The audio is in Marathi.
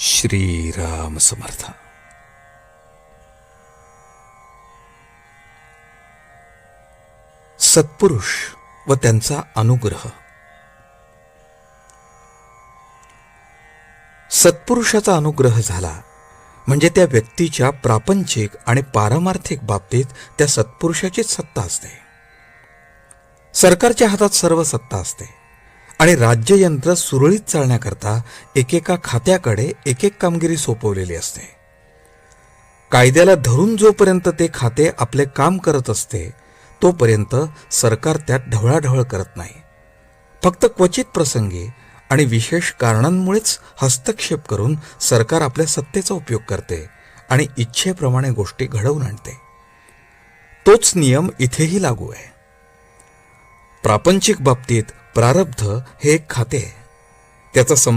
श्रीराम समर्थ. सत्पुरुष व त्यांचा अनुग्रह. सत्पुरुषाचा अनुग्रह झाला म्हणजे त्या व्यक्तीच्या प्रापंचिक आणि पारमार्थिक बाबतीत त्या सत्पुरुषाचीच सत्ता असते. सरकारच्या हातात सर्व सत्ता असते. आणि राज्ययंत्र सुरळीत चालण्याकरता एकेका खात्याकडे एक एक कामगिरी सोपवलेली असते. कायद्याला धरून जोपर्यंत ते खाते आपले काम करत असते तोपर्यंत सरकार त्यात ढवळाढवळ करत नाही. फक्त क्वचित प्रसंगी आणि विशेष कारणांमुळेच हस्तक्षेप करून सरकार आपल्या सत्तेचा उपयोग करते आणि इच्छेप्रमाणे गोष्टी घडवून आणते. तोच नियम इथेही लागू आहे. प्रापंचिक बाबतीत प्रारब्ध हे एक खाते आहे. त्याचा